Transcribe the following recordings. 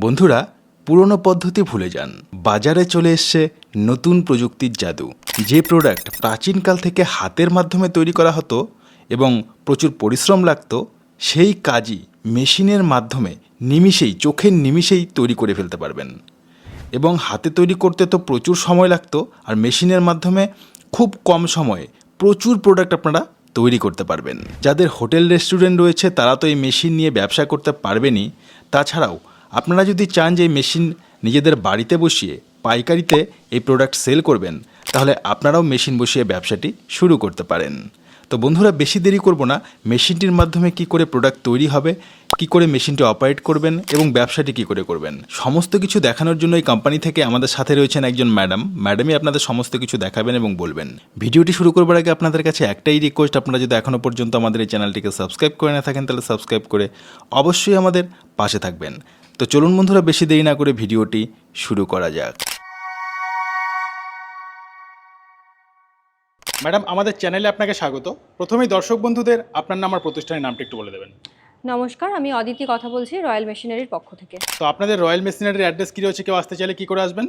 বন্ধুরা, পুরনো পদ্ধতি ভুলে যান। বাজারে চলে এসছে নতুন প্রযুক্তির জাদু। যে প্রোডাক্ট প্রাচীনকাল থেকে হাতের মাধ্যমে তৈরি করা হতো এবং প্রচুর পরিশ্রম লাগতো, সেই কাজই মেশিনের মাধ্যমে নিমিষেই, চোখের নিমিষেই তৈরি করে ফেলতে পারবেন। এবং হাতে তৈরি করতে তো প্রচুর সময় লাগতো আর মেশিনের মাধ্যমে খুব কম সময়ে প্রচুর প্রোডাক্ট আপনারা তৈরি করতে পারবেন। যাদের হোটেল, রেস্টুরেন্ট রয়েছে, তারা তো এই মেশিন নিয়ে ব্যবসা করতে পারবেনই। তাছাড়াও আপনারা যদি চান যে মেশিন নিজেদের বাড়িতে বসিয়ে পাইকারিতে এই প্রোডাক্ট সেল করবেন, তাহলে আপনারাও মেশিন বসিয়ে ব্যবসাটি শুরু করতে পারেন। তো বন্ধুরা, বেশি দেরি করব না। মেশিনটির মাধ্যমে কি করে প্রোডাক্ট তৈরি হবে, কি করে মেশিনটি অপারেট করবেন এবং ব্যবসাটি কি করে করবেন, সমস্ত কিছু দেখানোর জন্য এই কোম্পানি থেকে আমাদের সাথে রয়েছেন একজন ম্যাডাম ম্যাডামই আপনাদের সমস্ত কিছু দেখাবেন এবং বলবেন। ভিডিওটি শুরু করবার আগে আপনাদের কাছে একটাই রিকোয়েস্ট আপনারা যদি এখনও পর্যন্ত আমাদের এই চ্যানেলটিকে সাবস্ক্রাইব করে না থাকেন, তাহলে সাবস্ক্রাইব করে অবশ্যই আমাদের পাশে থাকবেন। তো চলুন বন্ধুরা বেশি দেরি না করে ভিডিওটি শুরু করা যাক। ম্যাডাম আমাদের চ্যানেলে আপনাকে স্বাগত। প্রথমেই দর্শক বন্ধুদের আপনার নাম আর প্রতিষ্ঠানের নামটা একটু বলে দেবেন। নমস্কার আমি অদিতি কথা বলছি রয়্যাল মেশিনারির পক্ষ থেকে। তো আপনাদের রয়্যাল মেশিনারির অ্যাড্রেস কী রয়েছে কেউ আসতে চাইলে কী করে আসবেন?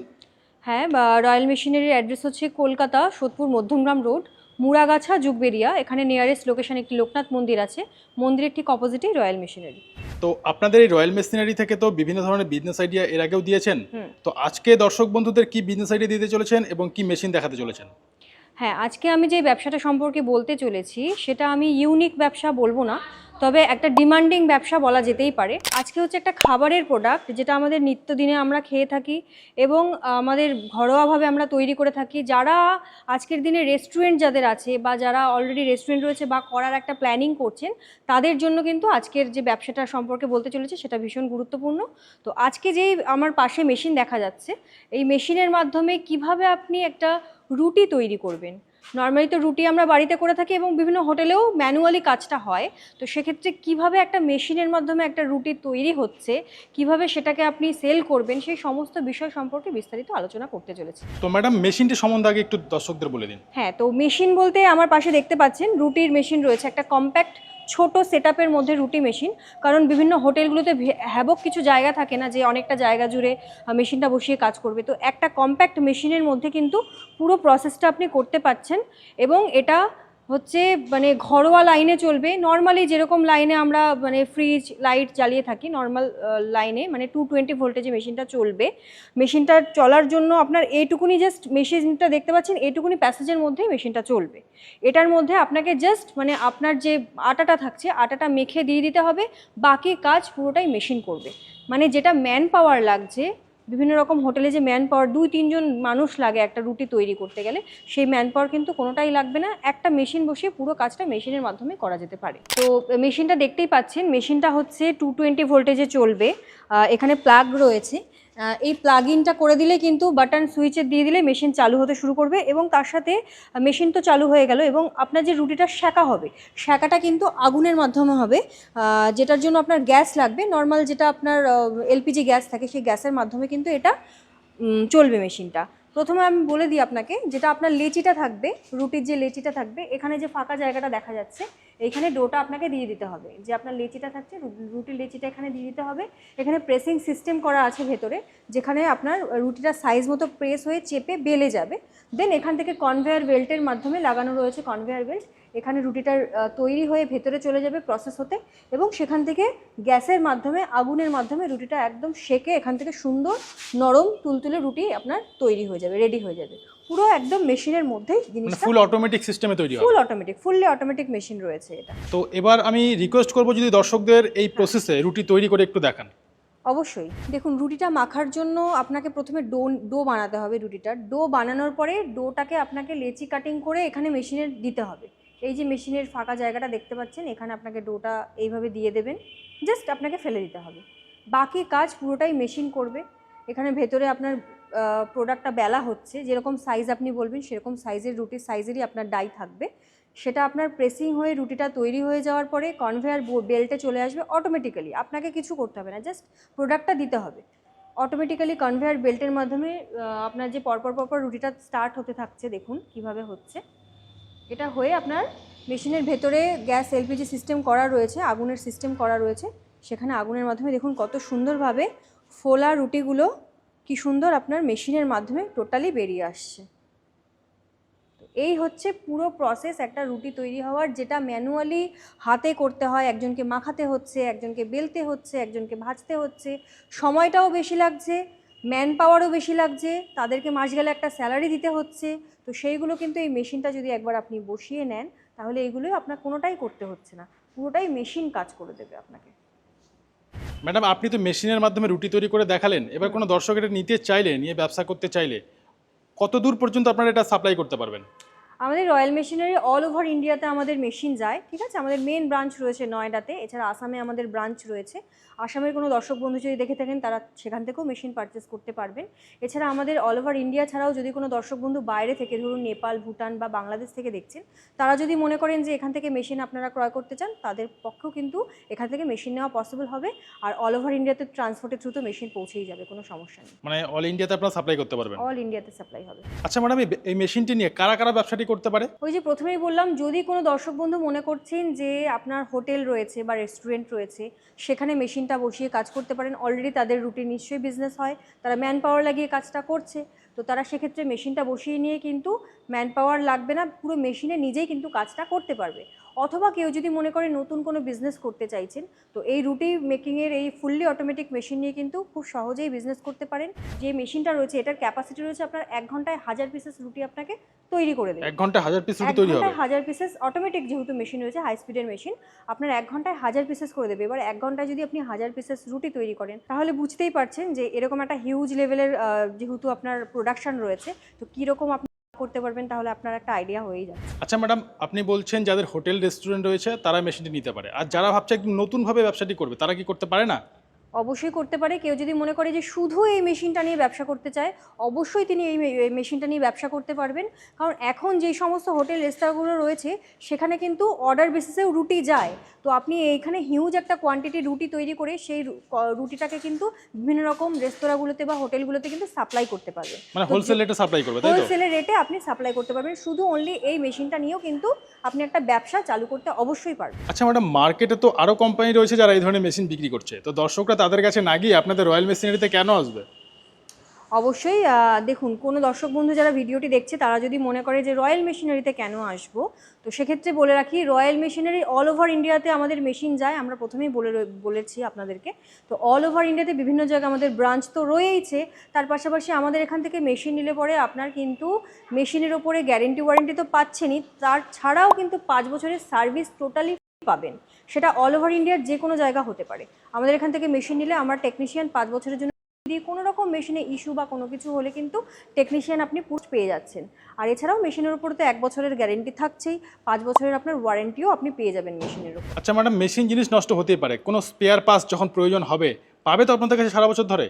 হ্যাঁ বা রয়্যাল মেশিনারির অ্যাড্রেস হচ্ছে কলকাতা সোদপুর মধ্যমগ্রাম রোড মুড়াগাছা যুগবেরিয়া এখানে নিয়ারেস্ট লোকেশন একটি লোকনাথ মন্দির আছে। মন্দিরের ঠিক অপোজিটেই রয়্যাল মেশিনারি তো আপনাদের এই রয়্যাল মেশিনারি থেকে তো বিভিন্ন ধরনের বিজনেস আইডিয়া এর আগেও দিয়েছেন। তো আজকে দর্শক বন্ধুদের কি বিজনেস আইডিয়া দিতে চলেছেন এবং কি মেশিন দেখাতে চলেছেন? হ্যাঁ আজকে আমি যে ব্যবসাটা সম্পর্কে বলতে চলেছি, সেটা আমি ইউনিক ব্যবসা বলব না, তবে একটা ডিমান্ডিং ব্যবসা বলা যেতেই পারে। আজকে হচ্ছে একটা খাবারের প্রোডাক্ট যেটা আমাদের নিত্যদিনে আমরা খেয়ে থাকি এবং আমাদের ঘরোয়াভাবে আমরা তৈরি করে থাকি। যারা আজকের দিনে রেস্টুরেন্ট যাদের আছে বা যারা অলরেডি রেস্টুরেন্ট রয়েছে বা করার একটা প্ল্যানিং করছেন, তাদের জন্য কিন্তু আজকের যে ব্যবসাটা সম্পর্কে বলতে চলেছে, সেটা ভীষণ গুরুত্বপূর্ণ। তো আজকে যেই আমার পাশে মেশিন দেখা যাচ্ছে, এই মেশিনের মাধ্যমে কীভাবে আপনি একটা রুটি তৈরি করবেন। নর্মালি তো রুটি আমরা বাড়িতে করে থাকি এবং বিভিন্ন হোটেলেও ম্যানুয়ালি কাজটা হয়। তো সেক্ষেত্রে কীভাবে একটা মেশিনের মাধ্যমে একটা রুটি তৈরি হচ্ছে কীভাবে সেটাকে আপনি সেল করবেন সেই সমস্ত বিষয় সম্পর্কে বিস্তারিত আলোচনা করতে চলেছি। তো ম্যাডাম মেশিনটি সম্বন্ধে আগে একটু দর্শকদের বলে দিন। হ্যাঁ তো মেশিন বলতে আমার পাশে দেখতে পাচ্ছেন রুটির মেশিন রয়েছে একটা কম্প্যাক্ট ছোট সেটআপের মধ্যে রুটি মেশিন কারণ বিভিন্ন হোটেলগুলোতে হ্যাবক কিছু জায়গা থাকে না যে অনেকটা জায়গা জুড়ে মেশিনটা বসিয়ে কাজ করবে। তো একটা কম্প্যাক্ট মেশিনের মধ্যে কিন্তু পুরো প্রসেসটা আপনি করতে পাচ্ছেন এবং এটা হচ্ছে মানে ঘরোয়া লাইনে চলবে। নর্মালি যেরকম লাইনে আমরা মানে ফ্রিজ লাইট জ্বালিয়ে থাকি নর্মাল লাইনে মানে টু টোয়েন্টি ভোল্টেজে মেশিনটা চলবে। মেশিনটা চলার জন্য আপনার এইটুকুনি জাস্ট মেশিনটা দেখতে পাচ্ছেন, এইটুকুনি প্যাসেজের মধ্যেই মেশিনটা চলবে। এটার মধ্যে আপনাকে জাস্ট মানে আপনার যে আটাটা থাকছে, আটাটা মেখে দিয়ে দিতে হবে। বাকি কাজ পুরোটাই মেশিন করবে। মানে যেটা ম্যান পাওয়ার লাগছে বিভিন্ন রকম হোটেলে যে ম্যান পাওয়ার দুই, তিনজন মানুষ লাগে একটা রুটি তৈরি করতে গেলে, সেই ম্যান পাওয়ার কিন্তু কোনোটাই লাগবে না। একটা মেশিন বসিয়ে পুরো কাজটা মেশিনের মাধ্যমে করা যেতে পারে। তো মেশিনটা দেখতেই পাচ্ছেন মেশিনটা হচ্ছে টু টোয়েন্টি ভোল্টেজে চলবে। এখানে প্লাগ রয়েছে। এই প্লাগ ইনটা করে দিলে কিন্তু বাটন সুইচে দিয়ে দিলে মেশিন চালু হতে শুরু করবে এবং তার সাথে মেশিন তো চালু হয়ে গেল এবং আপনার যে রুটিটা শাঁকা হবে শাঁকাটা কিন্তু আগুনের মাধ্যমে হবে যেটার জন্য আপনার গ্যাস লাগবে। নর্মাল যেটা আপনার এলপিজি গ্যাস থাকে, সেই গ্যাসের মাধ্যমে কিন্তু এটা চলবে মেশিনটা প্রথমে আমি বলে দিই আপনাকে, যেটা আপনার লেচিটা থাকবে, রুটির যে লেচিটা থাকবে, এখানে যে ফাঁকা জায়গাটা দেখা যাচ্ছে এইখানে ডোটা আপনাকে দিয়ে দিতে হবে। যে আপনার লেচিটা থাকছে রুটির লেচিটা এখানে দিয়ে দিতে হবে। এখানে প্রেসিং সিস্টেম করা আছে ভেতরে, যেখানে আপনার রুটিটা সাইজ মতো প্রেস হয়ে চেপে বেলে যাবে। দেন এখান থেকে কনভেয়ার বেল্টের মাধ্যমে লাগানো রয়েছে কনভেয়ার বেল্ট এখানে রুটিটার তৈরি হয়ে ভেতরে চলে যাবে প্রসেস হতে এবং সেখান থেকে গ্যাসের মাধ্যমে আগুনের মাধ্যমে রুটিটা একদম সেকে এখান থেকে সুন্দর নরম তুলতুলে রুটি আপনার তৈরি হয়ে যাবে রেডি হয়ে যাবে। পুরো একদম মেশিনের মধ্যেই মানে জিনিসটা ফুল অটোমেটিক সিস্টেমে তৈরি হবে। Full automatic fully automatic machine রয়েছে এটা। তো এবার আমি রিকোয়েস্ট করব যদি দর্শকদের এই প্রসেসে রুটি তৈরি করে একটু দেখান। অবশ্যই। দেখুন রুটিটা মাখার জন্য আপনাকে প্রথমে ডো ডো বানাতে হবে রুটিটার ডো বানানোর পরে ডোটাকে আপনাকে লেচি কাটিং করে এখানে মেশিনে দিতে হবে। এই যে মেশিনের ফাঁকা জায়গাটা দেখতে পাচ্ছেন, এখানে আপনাকে ডোটা এইভাবে দিয়ে দেবেন, জাস্ট আপনাকে ফেলে দিতে হবে। বাকি কাজ পুরোটাই মেশিন করবে। এখানে ভেতরে আপনার প্রোডাক্টটা বেলা হচ্ছে, যেরকম সাইজ আপনি বলবেন, সেরকম সাইজের রুটির সাইজেরই আপনার ডাই থাকবে। সেটা আপনার প্রেসিং হয়ে রুটিটা তৈরি হয়ে যাওয়ার পরে কনভেয়ার বেল্টে চলে আসবে অটোমেটিক্যালি আপনাকে কিছু করতে হবে না, জাস্ট প্রোডাক্টটা দিতে হবে। অটোমেটিক্যালি কনভেয়ার বেল্টের মাধ্যমে আপনার যে পরপর পরপর রুটিটা স্টার্ট হতে থাকছে, দেখুন কীভাবে হচ্ছে। এটা হয়ে আপনার মেশিনের ভেতরে গ্যাস এলপিজি সিস্টেম করা রয়েছে, আগুনের সিস্টেম করা রয়েছে। সেখানে আগুনের মাধ্যমে দেখুন কত সুন্দরভাবে ফোলা রুটিগুলো কি সুন্দর আপনার মেশিনের মাধ্যমে টোটালি বেরিয়ে আসছে। এই হচ্ছে পুরো প্রসেস, একটা রুটি তৈরি হওয়ার, যেটা ম্যানুয়ালি হাতে করতে হয়, একজনকে মাখাতে হচ্ছে, একজনকে বেলতে হচ্ছে, একজনকে ভাজতে হচ্ছে। সময়টাও বেশি লাগছে ম্যান পাওয়ারও বেশি লাগছে, তাদেরকে মাস গেলে একটা স্যালারি দিতে হচ্ছে, তো সেইগুলো কিন্তু এই মেশিনটা যদি একবার আপনি বসিয়ে নেন, তাহলে এইগুলোই আপনার কোনোটাই করতে হচ্ছে না, পুরোটাই মেশিন কাজ করে দেবে আপনাকে। ম্যাডাম, আপনি তো মেশিনের মাধ্যমে রুটি তৈরি করে দেখালেন, এবার কোনো দর্শক এটা নিতে চাইলে, নিয়ে ব্যবসা করতে চাইলে কত দূর পর্যন্ত আপনারা এটা সাপ্লাই করতে পারবেন? আমাদের রয়্যাল মেশিনারি অল ওভার ইন্ডিয়াতে আমাদের মেশিন যায় ঠিক আছে? আমাদের মেন ব্রাঞ্চ রয়েছে নয়ডাতে এছাড়া আসামে আমাদের ব্রাঞ্চ রয়েছে। আসামের কোনো দর্শক বন্ধু যদি দেখে থাকেন তারা সেখান থেকেও মেশিন পারচেস করতে পারবেন। এছাড়া আমাদের অল ওভার ইন্ডিয়া ছাড়াও যদি কোনো দর্শক বন্ধু বাইরে থেকে ধরুন নেপাল ভুটান বা বাংলাদেশ থেকে দেখছেন তারা যদি মনে করেন যে এখান থেকে মেশিন আপনারা ক্রয় করতে চান তাদের পক্ষেও কিন্তু এখান থেকে মেশিন নেওয়া পসিবল হবে। আর অল ওভার ইন্ডিয়াতে ট্রান্সপোর্টের থ্রুতে মেশিন পৌঁছেই যাবে কোনো সমস্যা নেই। মানে অল ইন্ডিয়াতে আপনারা সাপ্লাই করতে পারবেন? অল ইন্ডিয়াতে সাপ্লাই হবে। আচ্ছা ম্যাডাম এই- এই মেশিনটি নিয়ে কারা কারা ব্যবসাটি করতে পারে? ওই যে প্রথমেই বললাম, যদি কোনো দর্শক বন্ধু মনে করছেন যে আপনার হোটেল রয়েছে বা রেস্টুরেন্ট রয়েছে, সেখানে মেশিনটা বসিয়ে কাজ করতে পারেন অলরেডি তাদের রুটিন নিশ্চয়ই বিজনেস হয়, তারা ম্যান পাওয়ার লাগিয়ে কাজটা করছে, তো তারা সেক্ষেত্রে মেশিনটা বসিয়ে নিয়ে কিন্তু ম্যান পাওয়ার লাগবে না, পুরো মেশিনে নিজেই কিন্তু কাজটা করতে পারবে। অথবা কেউ যদি মনে করে নতুন কোনো বিজনেস করতে চাইছেন তো এই রুটি মেকিংয়ের এই ফুললি অটোমেটিক মেশিন নিয়ে কিন্তু খুব সহজেই বিজনেস করতে পারেন। যে মেশিনটা রয়েছে এটার ক্যাপাসিটি রয়েছে আপনার এক ঘন্টায় হাজার পিসেস রুটি আপনাকে তৈরি করে দেবে। এক ঘণ্টা হাজার পিস রুটি তৈরি হবে। ঘন্টায় হাজার পিসেস অটোমেটিক যেহেতু মেশিন রয়েছে হাই স্পিডের মেশিন আপনার এক ঘন্টায় হাজার পিসেস করে দেবে। এবার এক ঘন্টায় যদি আপনি হাজার পিসেস রুটি তৈরি করেন তাহলে বুঝতেই পারছেন যে এরকম একটা হিউজ লেভেলের যেহেতু আপনার প্রোডাকশন রয়েছে তো কীরকম আপনি করতে পারবেন, তাহলে আপনার একটা আইডিয়া হয়েই যাবে। আচ্ছা ম্যাডাম আপনি বলছেন যাদের হোটেল রেস্টুরেন্ট রয়েছে, তারা মেশিনটি নিতে পারে। আর যারা ভাবছে একদম নতুনভাবে ব্যবসাটি করবে, তারা কি করতে পারে না? অবশ্যই করতে পারে। কেউ যদি মনে করে যে শুধু এই মেশিনটা নিয়ে ব্যবসা করতে চায় অবশ্যই তিনি এই মেশিনটা নিয়ে ব্যবসা করতে পারবেন। কারণ এখন যেই সমস্ত হোটেল রেস্তোরাঁগুলো রয়েছে সেখানে কিন্তু অর্ডার বেসিসেও রুটি যায়। তো আপনি এইখানে হিউজ একটা কোয়ান্টিটি রুটি তৈরি করে সেই রুটিটাকে কিন্তু বিভিন্ন রকম রেস্তোরাঁগুলোতে বা হোটেলগুলোতে কিন্তু সাপ্লাই করতে পারবেন মানে হোলসেল রেটে সাপ্লাই করবে তাই হোলসেলের রেটে আপনি সাপ্লাই করতে পারবেন। শুধু অনলি এই মেশিনটা নিয়েও কিন্তু আপনি একটা ব্যবসা চালু করতে অবশ্যই পারবেন। আচ্ছা ম্যাডাম মার্কেটে তো আরও কোম্পানি রয়েছে যারা এই ধরনের মেশিন বিক্রি করছে। তো দর্শকরা তাদের কাছে না গিয়ে আপনাদের রয়্যাল মেশিনারিতে কেন আসবে? অবশ্যই দেখুন, কোনো দর্শক বন্ধু যারা ভিডিওটি দেখছে, তারা যদি মনে করে যে রয়্যাল মেশিনারিতে কেন আসব, তো সেক্ষেত্রে বলে রাখি, রয়্যাল মেশিনারি অল ওভার ইন্ডিয়াতে আমাদের মেশিন যায়। আমরা প্রথমেই বলে বলেছি আপনাদেরকে। তো অল ওভার ইন্ডিয়াতে বিভিন্ন জায়গায় আমাদের ব্রাঞ্চ তো রয়েইছে। তার পাশাপাশি আমাদের এখান থেকে মেশিন নিলে পরে আপনার কিন্তু মেশিনের ওপরে গ্যারেন্টি ওয়ারেন্টি তো পাচ্ছেনই। তার ছাড়াও কিন্তু পাঁচ বছরের সার্ভিস টোটালি পাবেন। সেটা অল ওভার ইন্ডিয়ার যে কোনো জায়গা হতে পারে। আমাদের এখান থেকে মেশিন নিলে আমরা টেকনিশিয়ান পাঁচ বছরের জন্য দিয়ে কোনো রকম মেশিনে ইস্যু বা কোনো কিছু হলে কিন্তু টেকনিশিয়ান আপনি পুষ পেয়ে যাচ্ছেন। আর এছাড়াও মেশিনের উপর তো এক বছরের গ্যারেন্টি থাকছেই, পাঁচ বছরের আপনার ওয়ারেন্টিও আপনি পেয়ে যাবেন মেশিনের উপর। আচ্ছা ম্যাডাম মেশিন জিনিস নষ্ট হতেই পারে। কোনো স্পেয়ার পাস যখন প্রয়োজন হবে, পাবে তো আপনাদের কাছে সারা বছর ধরে?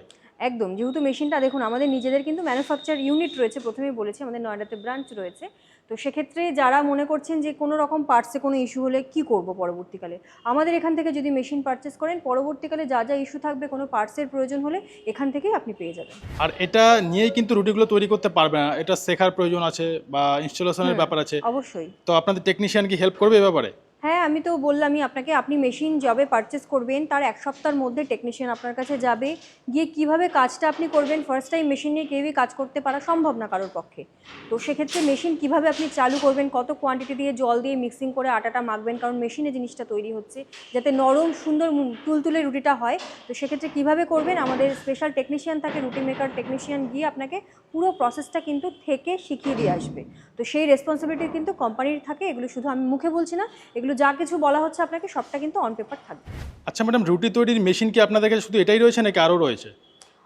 একদম যেহেতু মেশিনটা দেখুন আমাদের নিজেদের কিন্তু ম্যানুফ্যাকচার ইউনিট রয়েছে প্রথমেই বলেছি আমাদের নয়ডাতে ব্রাঞ্চ রয়েছে। তো সেক্ষেত্রে যারা মনে করছেন যে কোনো রকম পার্টসে কোনো ইস্যু হলে কি করব পরবর্তীকালে? আমাদের এখান থেকে যদি মেশিন পারচেস করেন পরবর্তীকালে যা যা ইস্যু থাকবে কোনো পার্টসের প্রয়োজন হলে এখান থেকেই আপনি পেয়ে যাবেন। আর এটা নিয়েই কিন্তু রুটিগুলো তৈরি করতে পারবে না। এটা শেখার প্রয়োজন আছে বা ইনস্টলেশনের ব্যাপার আছে। অবশ্যই। তো আপনাদের টেকনিশিয়ান কি হেল্প করবে এ ব্যাপারে? হ্যাঁ আমি তো বললামই আপনাকে, আপনি মেশিন যবে পারচেস করবেন, তার এক সপ্তাহের মধ্যে টেকনিশিয়ান আপনার কাছে যাবে। গিয়ে কীভাবে কাজটা আপনি করবেন ফার্স্ট টাইম মেশিন নিয়ে কেউই কাজ করতে পারা সম্ভব না কারোর পক্ষে। তো সেক্ষেত্রে মেশিন কীভাবে আপনি চালু করবেন, কত কোয়ান্টিটি দিয়ে জল দিয়ে মিক্সিং করে আটাটা মাখবেন, কারণ মেশিনে জিনিসটা তৈরি হচ্ছে, যাতে নরম, সুন্দর তুলতুলে রুটিটা হয়। তো সেক্ষেত্রে কীভাবে করবেন, আমাদের স্পেশাল টেকনিশিয়ান থাকে, রুটি মেকার টেকনিশিয়ান গিয়ে আপনাকে পুরো প্রসেসটা কিন্তু থেকে শিখিয়ে দিয়ে আসবে। তো সেই রেসপন্সিবিলিটি কিন্তু কোম্পানির থাকে, এগুলো শুধু আমি মুখে বলছি না, এগুলো যা কিছু বলা হচ্ছে আপনাকে সবটা কিন্তু অন পেপার থাকবে। আচ্ছা ম্যাডাম রুটি তৈরির মেশিন কি আপনাদের কাছে শুধু এটাই রয়েছে নাকি আরও রয়েছে?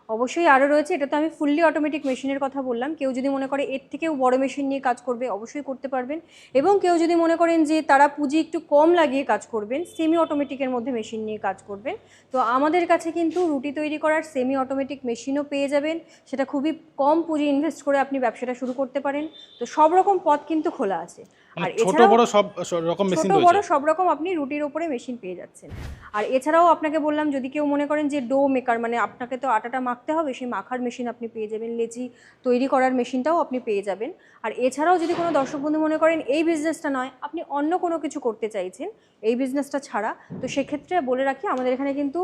অবশ্যই আরও রয়েছে, এটা তো আমি ফুললি অটোমেটিক মেশিনের কথা বললাম। কেউ যদি মনে করে এর থেকেও বড় মেশিন নিয়ে কাজ করবে, অবশ্যই করতে পারবেন। এবং কেউ যদি মনে করেন যে তারা পুঁজি একটু কম লাগিয়ে কাজ করবেন সেমি অটোমেটিকের মধ্যে মেশিন নিয়ে কাজ করবেন। তো আমাদের কাছে কিন্তু রুটি তৈরি করার সেমি অটোমেটিক মেশিনও পেয়ে যাবেন। সেটা খুবই কম পুঁজি ইনভেস্ট করে আপনি ব্যবসাটা শুরু করতে পারেন। তো সব রকম পথ কিন্তু খোলা আছে। আর ছোট বড় সব রকম মেশিন ছোট বড় সব রকম আপনি রুটির ওপরে মেশিন পেয়ে যাচ্ছেন। আর এছাড়াও আপনাকে বললাম যদি কেউ মনে করেন যে ডো মেকার মানে আপনাকে তো আটাটা মাখতে হবে সেই মাখার মেশিন আপনি পেয়ে যাবেন। লেচি তৈরি করার মেশিনটাও আপনি পেয়ে যাবেন। আর এছাড়াও যদি কোনো দর্শক বন্ধু মনে করেন এই বিজনেসটা নয় আপনি অন্য কোনো কিছু করতে চাইছেন এই বিজনেসটা ছাড়া তো সেক্ষেত্রে বলে রাখি আমাদের এখানে কিন্তু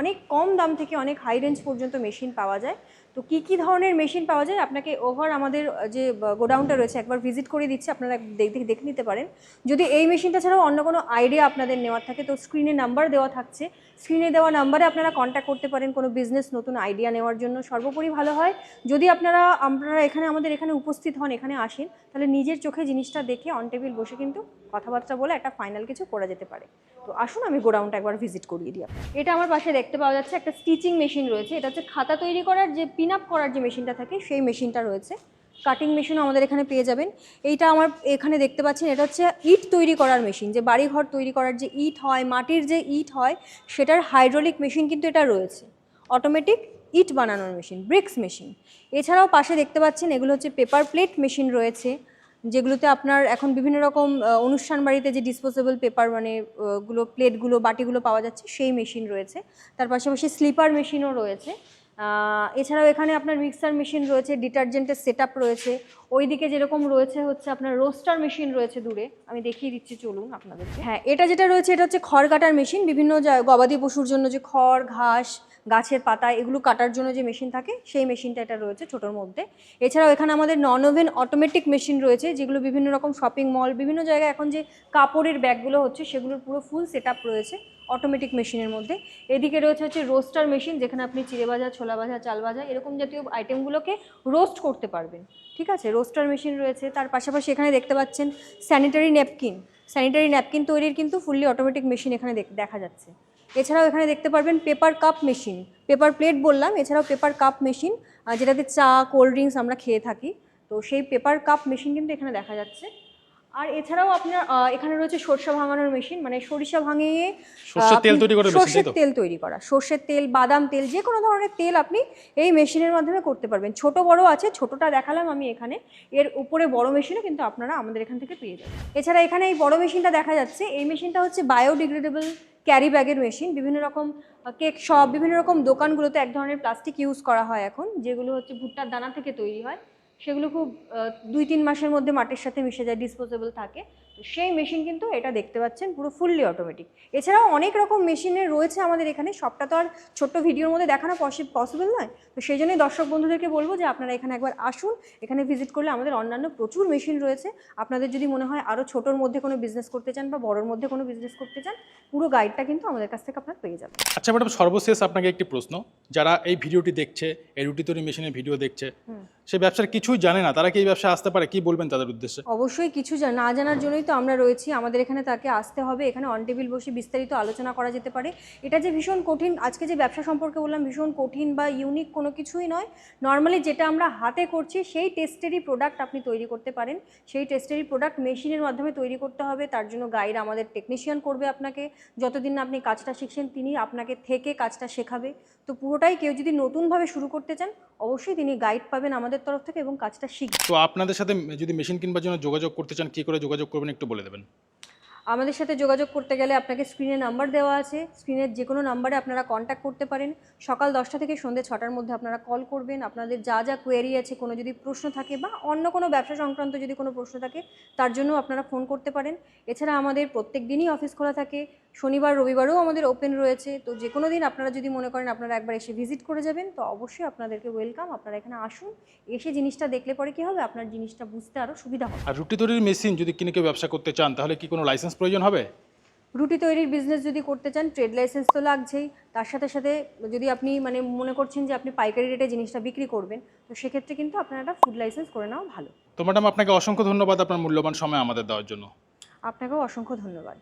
অনেক কম দাম থেকে অনেক হাই রেঞ্জ পর্যন্ত মেশিন পাওয়া যায়। তো কী কী ধরনের মেশিন পাওয়া যায়? আপনাকে ওভার আমাদের যে গোডাউনটা রয়েছে, একবার ভিজিট করে দিচ্ছি, আপনারা দেখে দেখে নিতে পারেন। যদি এই মেশিনটা ছাড়াও অন্য কোনো আইডিয়া আপনাদের নেওয়ার থাকে, তো স্ক্রিনে নাম্বার দেওয়া থাকছে। স্ক্রিনে দেওয়া নাম্বারে আপনারা কন্ট্যাক্ট করতে পারেন কোনো বিজনেস নতুন আইডিয়া নেওয়ার জন্য। সর্বোপরি ভালো হয়, যদি আপনারা আপনারা এখানে, আমাদের এখানে উপস্থিত হন, এখানে আসেন, তাহলে নিজের চোখে জিনিসটা দেখে অন টেবিল বসে কিন্তু কথাবার্তা বলে একটা ফাইনাল কিছু করা যেতে পারে। তো আসুন, আমি গোডাউনটা একবার ভিজিট করিয়ে দিই এটা আমার পাশে দেখতে পাওয়া যাচ্ছে একটা স্টিচিং মেশিন রয়েছে। এটা হচ্ছে খাতা তৈরি করার যে পিন আপ করার যে মেশিনটা থাকে, সেই মেশিনটা রয়েছে। কাটিং মেশিনও আমাদের এখানে পেয়ে যাবেন। এইটা আমার এখানে দেখতে পাচ্ছেন, এটা হচ্ছে ইট তৈরি করার মেশিন যে বাড়িঘর তৈরি করার যে ইট হয়, মাটির যে ইট হয়, সেটার হাইড্রোলিক মেশিন কিন্তু এটা রয়েছে। অটোমেটিক ইট বানানোর মেশিন ব্রিক্স মেশিন এছাড়াও পাশে দেখতে পাচ্ছেন, এগুলো হচ্ছে পেপার প্লেট মেশিন রয়েছে, যেগুলোতে আপনার এখন বিভিন্ন রকম অনুষ্ঠান বাড়িতে যে ডিসপোজেবল পেপার মানে গুলো প্লেটগুলো বাটিগুলো পাওয়া যাচ্ছে, সেই মেশিন রয়েছে। তার পাশাপাশি স্লিপার মেশিনও রয়েছে। এছাড়াও এখানে আপনার মিক্সার মেশিন রয়েছে ডিটারজেন্টের সেট রয়েছে। ওইদিকে যেরকম রয়েছে হচ্ছে আপনার রোস্টার মেশিন রয়েছে দূরে। আমি দেখিয়ে দিচ্ছি, চলুন আপনাদেরকে। হ্যাঁ এটা যেটা রয়েছে, এটা হচ্ছে খড় কাটার মেশিন বিভিন্ন গবাদি পশুর জন্য যে খড়, ঘাস, গাছের পাতা, এগুলো কাটার জন্য যে মেশিন থাকে, সেই মেশিনটা এটা রয়েছে ছোটোর মধ্যে। এছাড়াও এখানে আমাদের নন ওভেন অটোমেটিক মেশিন রয়েছে, যেগুলো বিভিন্ন রকম শপিং মল বিভিন্ন জায়গায় এখন যে কাপড়ের ব্যাগগুলো হচ্ছে, সেগুলোর পুরো ফুল সেট রয়েছে। অটোমেটিক মেশিনের মধ্যে। এদিকে রয়েছে হচ্ছে রোস্টার মেশিন যেখানে আপনি চিড়ে ভাজা, ছোলা ভাজা, চাল ভাজা এরকম জাতীয় আইটেমগুলোকে রোস্ট করতে পারবেন। ঠিক আছে? রোস্টার মেশিন রয়েছে। তার পাশাপাশি এখানে দেখতে পাচ্ছেন স্যানিটারি ন্যাপকিন স্যানিটারি ন্যাপকিন তৈরির কিন্তু ফুললি অটোমেটিক মেশিন এখানে দেখ- যাচ্ছে। এছাড়াও এখানে দেখতে পারবেন paper cup machine paper plate বললাম, এছাড়াও পেপার কাপ মেশিন যেটাতে চা কোল্ড ড্রিঙ্কস আমরা খেয়ে থাকি। তো সেই পেপার কাপ মেশিন কিন্তু এখানে দেখা যাচ্ছে। আর এছাড়াও আপনার এখানে রয়েছে সরষা ভাঙানোর মেশিন মানে সরিষা ভাঙিয়ে সর্ষের তৈরি? তেল তৈরি করা সর্ষের তেল বাদাম তেল যে কোনো ধরনের তেল আপনি এই মেশিনের মাধ্যমে করতে পারবেন। ছোট বড় আছে ছোটটা দেখালাম আমি এখানে এর উপরে বড় মেশিনও কিন্তু আপনারা আমাদের এখান থেকে পেয়ে যাবেন। এছাড়া এখানে এই বড় মেশিনটা দেখা যাচ্ছে এই মেশিনটা হচ্ছে বায়োডিগ্রেডেবল ক্যারি ব্যাগের মেশিন বিভিন্ন রকম কেক শপ বিভিন্ন রকম দোকানগুলোতে এক ধরনের প্লাস্টিক ইউজ করা হয় এখন যেগুলো হচ্ছে ভুট্টার দানা থেকে তৈরি হয়। সেগুলো খুব দুই তিন মাসের মধ্যে মাটির সাথে মিশে যায় ডিসপোজেবল থাকে। তো সেই মেশিন কিন্তু এটা দেখতে পাচ্ছেন পুরো ফুললি অটোমেটিক এছাড়াও অনেক রকম মেশিনের রয়েছে আমাদের এখানে সবটা তো আর ছোট্ট ভিডিওর মধ্যে দেখানো পসিবল নয়। তো সেই জন্যই দর্শক বন্ধুদেরকে বলব যে আপনারা এখানে একবার আসুন এখানে ভিজিট করলে আমাদের অন্যান্য প্রচুর মেশিন রয়েছে। আপনাদের যদি মনে হয় আরও ছোটোর মধ্যে কোনো বিজনেস করতে চান বা বড়োর মধ্যে কোনো বিজনেস করতে চান পুরো গাইডটা কিন্তু আমাদের কাছ থেকে আপনার পেয়ে যাবেন। আচ্ছা ম্যাডাম সর্বশেষ আপনাকে একটি প্রশ্ন। যারা এই ভিডিওটি দেখছে এই রুটি তৈরি মেশিনের ভিডিও দেখছে সে ব্যবসার কিছুই জানে না তারা কি এই ব্যবসা আসতে পারে কি বলবেন তাদের উদ্দেশ্যে? অবশ্যই কিছু না জানার জন্যই তো আমরা রয়েছি, আমাদের এখানে তাকে আসতে হবে। এখানে অন টেবিল বসে বিস্তারিত আলোচনা করা যেতে পারে। এটা যে ভীষণ কঠিন, আজকে যে ব্যবসা সম্পর্কে বললাম, ভীষণ কঠিন বা ইউনিক কোনো কিছুই নয়। নর্মালি যেটা আমরা হাতে করছি, সেই টেস্টেরই প্রোডাক্ট আপনি তৈরি করতে পারেন। সেই টেস্টেরই প্রোডাক্ট মেশিনের মাধ্যমে তৈরি করতে হবে। তার জন্য গাইড আমাদের টেকনিশিয়ান করবে আপনাকে। যতদিন না আপনি কাজটা শিখছেন, তিনি আপনাকে থেকে কাজটা শেখাবে। তো পুরোটাই কেউ যদি নতুনভাবে শুরু করতে চান, অবশ্যই তিনি গাইড পাবেন আমাদের তরফ থেকে এবং কাজটা শিখবেন তো আপনাদের সাথে যদি মেশিন কিনবার জন্য যোগাযোগ করতে চান, কি করে যোগাযোগ করবেন একটু বলে দেবেন। আমাদের সাথে যোগাযোগ করতে গেলে আপনাকে স্ক্রিনে নাম্বার দেওয়া আছে। স্ক্রিনের যে কোনো নাম্বারে আপনারা কন্ট্যাক্ট করতে পারেন। সকাল দশটা থেকে সন্ধ্যে ছটার মধ্যে আপনারা কল করবেন। আপনাদের যা যা কোয়েরি আছে, কোনো যদি প্রশ্ন থাকে বা অন্য কোনো ব্যবসা সংক্রান্ত যদি কোনো প্রশ্ন থাকে, তার জন্য আপনারা ফোন করতে পারেন। এছাড়া আমাদের প্রত্যেক দিনই অফিস খোলা থাকে। শনিবার, রবিবারও আমাদের ওপেন রয়েছে। তো যে কোনো দিন আপনারা যদি মনে করেন আপনারা একবার এসে ভিজিট করে যাবেন, তো অবশ্যই আপনাদেরকে ওয়েলকাম আপনারা এখানে আসুন, এসে জিনিসটা দেখলে পরে কী হবে? আপনার জিনিসটা বুঝতে আরও সুবিধা হবে। আর রুটি তৈরির মেশিন যদি কিনে কেউ ব্যবসা করতে চান, তাহলে কি কোনো লাইসেন্স প্রয়োজন হবে? রুটি তৈরির বিজনেস যদি করতে চান ট্রেড লাইসেন্স তো লাগছেই। তার সাথে সাথে যদি আপনি মানে মনে করছেন যে আপনি পাইকারি রেটে জিনিসটা বিক্রি করবেন তো সেক্ষেত্রে কিন্তু আপনার একটা ফুড লাইসেন্স করে নেওয়া ভালো। তো ম্যাডাম আপনাকে অসংখ্য ধন্যবাদ আপনার মূল্যবান সময় আমাদের দেওয়ার জন্য। আপনাকেও অসংখ্য ধন্যবাদ।